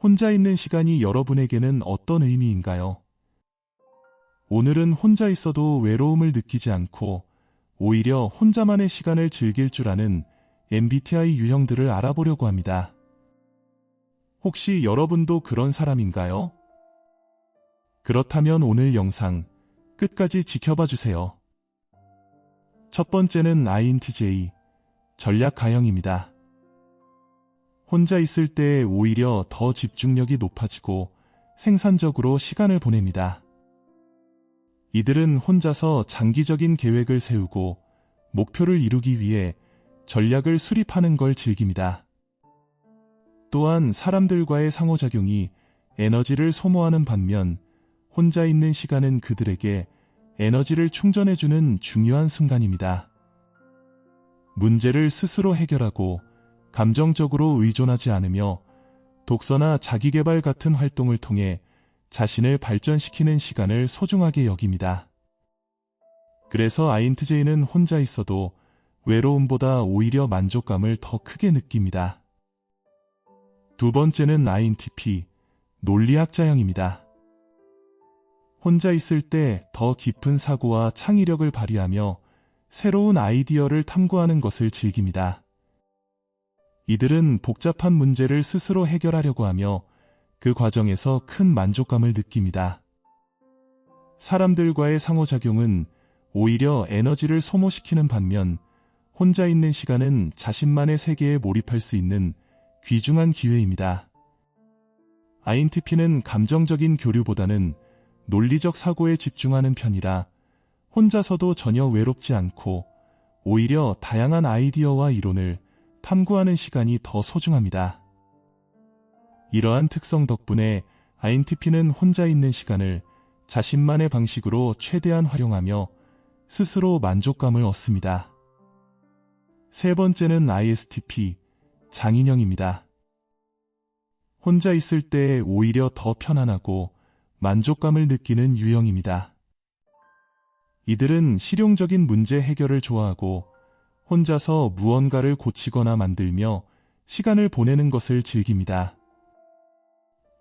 혼자 있는 시간이 여러분에게는 어떤 의미인가요? 오늘은 혼자 있어도 외로움을 느끼지 않고 오히려 혼자만의 시간을 즐길 줄 아는 MBTI 유형들을 알아보려고 합니다. 혹시 여러분도 그런 사람인가요? 그렇다면 오늘 영상 끝까지 지켜봐 주세요. 첫 번째는 INTJ, 전략 가형입니다. 혼자 있을 때 오히려 더 집중력이 높아지고 생산적으로 시간을 보냅니다. 이들은 혼자서 장기적인 계획을 세우고 목표를 이루기 위해 전략을 수립하는 걸 즐깁니다. 또한 사람들과의 상호작용이 에너지를 소모하는 반면 혼자 있는 시간은 그들에게 에너지를 충전해주는 중요한 순간입니다. 문제를 스스로 해결하고 감정적으로 의존하지 않으며 독서나 자기개발 같은 활동을 통해 자신을 발전시키는 시간을 소중하게 여깁니다. 그래서 아인트제이는 혼자 있어도 외로움보다 오히려 만족감을 더 크게 느낍니다. 두 번째는 INTP, 논리학자형입니다. 혼자 있을 때 더 깊은 사고와 창의력을 발휘하며 새로운 아이디어를 탐구하는 것을 즐깁니다. 이들은 복잡한 문제를 스스로 해결하려고 하며 그 과정에서 큰 만족감을 느낍니다. 사람들과의 상호작용은 오히려 에너지를 소모시키는 반면 혼자 있는 시간은 자신만의 세계에 몰입할 수 있는 귀중한 기회입니다. INTP는 감정적인 교류보다는 논리적 사고에 집중하는 편이라 혼자서도 전혀 외롭지 않고 오히려 다양한 아이디어와 이론을 탐구하는 시간이 더 소중합니다. 이러한 특성 덕분에 INTP는 혼자 있는 시간을 자신만의 방식으로 최대한 활용하며 스스로 만족감을 얻습니다. 세 번째는 ISTP, 장인형입니다. 혼자 있을 때 오히려 더 편안하고 만족감을 느끼는 유형입니다. 이들은 실용적인 문제 해결을 좋아하고 혼자서 무언가를 고치거나 만들며 시간을 보내는 것을 즐깁니다.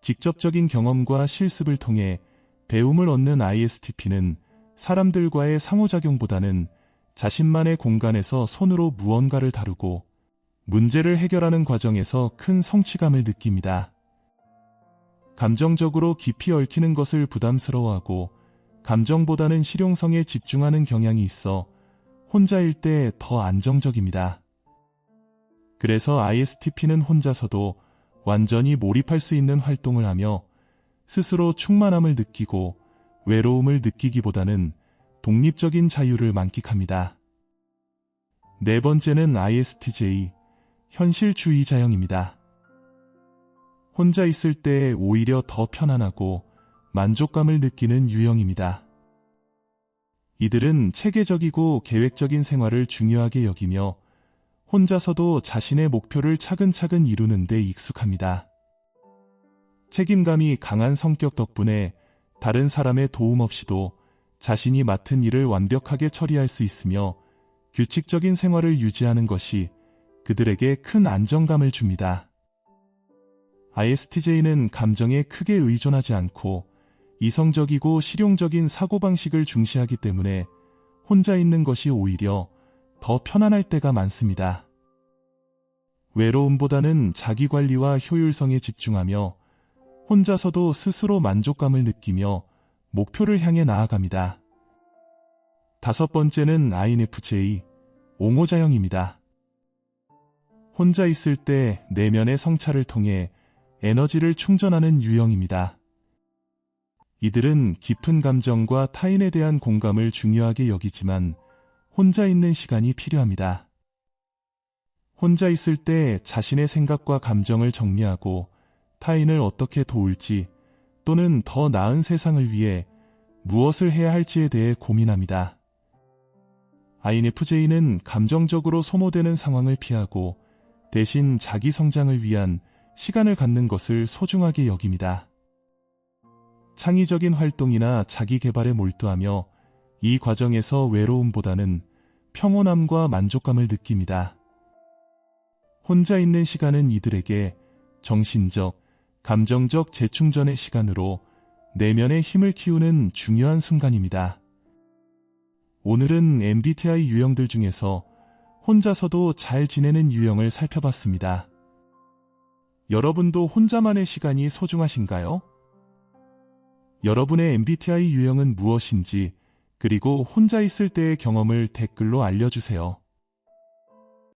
직접적인 경험과 실습을 통해 배움을 얻는 ISTP는 사람들과의 상호작용보다는 자신만의 공간에서 손으로 무언가를 다루고 문제를 해결하는 과정에서 큰 성취감을 느낍니다. 감정적으로 깊이 얽히는 것을 부담스러워하고 감정보다는 실용성에 집중하는 경향이 있어 혼자일 때 더 안정적입니다. 그래서 ISTP는 혼자서도 완전히 몰입할 수 있는 활동을 하며 스스로 충만함을 느끼고 외로움을 느끼기보다는 독립적인 자유를 만끽합니다. 네 번째는 ISTJ, 현실주의자형입니다. 혼자 있을 때 오히려 더 편안하고 만족감을 느끼는 유형입니다. 이들은 체계적이고 계획적인 생활을 중요하게 여기며 혼자서도 자신의 목표를 차근차근 이루는 데 익숙합니다. 책임감이 강한 성격 덕분에 다른 사람의 도움 없이도 자신이 맡은 일을 완벽하게 처리할 수 있으며 규칙적인 생활을 유지하는 것이 그들에게 큰 안정감을 줍니다. ISTJ는 감정에 크게 의존하지 않고 이성적이고 실용적인 사고방식을 중시하기 때문에 혼자 있는 것이 오히려 더 편안할 때가 많습니다. 외로움보다는 자기관리와 효율성에 집중하며 혼자서도 스스로 만족감을 느끼며 목표를 향해 나아갑니다. 다섯 번째는 INFJ, 옹호자형입니다. 혼자 있을 때 내면의 성찰을 통해 에너지를 충전하는 유형입니다. 이들은 깊은 감정과 타인에 대한 공감을 중요하게 여기지만 혼자 있는 시간이 필요합니다. 혼자 있을 때 자신의 생각과 감정을 정리하고 타인을 어떻게 도울지 또는 더 나은 세상을 위해 무엇을 해야 할지에 대해 고민합니다. INFJ는 감정적으로 소모되는 상황을 피하고 대신 자기 성장을 위한 시간을 갖는 것을 소중하게 여깁니다. 창의적인 활동이나 자기 개발에 몰두하며 이 과정에서 외로움보다는 평온함과 만족감을 느낍니다. 혼자 있는 시간은 이들에게 정신적, 감정적 재충전의 시간으로 내면의 힘을 키우는 중요한 순간입니다. 오늘은 MBTI 유형들 중에서 혼자서도 잘 지내는 유형을 살펴봤습니다. 여러분도 혼자만의 시간이 소중하신가요? 여러분의 MBTI 유형은 무엇인지, 그리고 혼자 있을 때의 경험을 댓글로 알려주세요.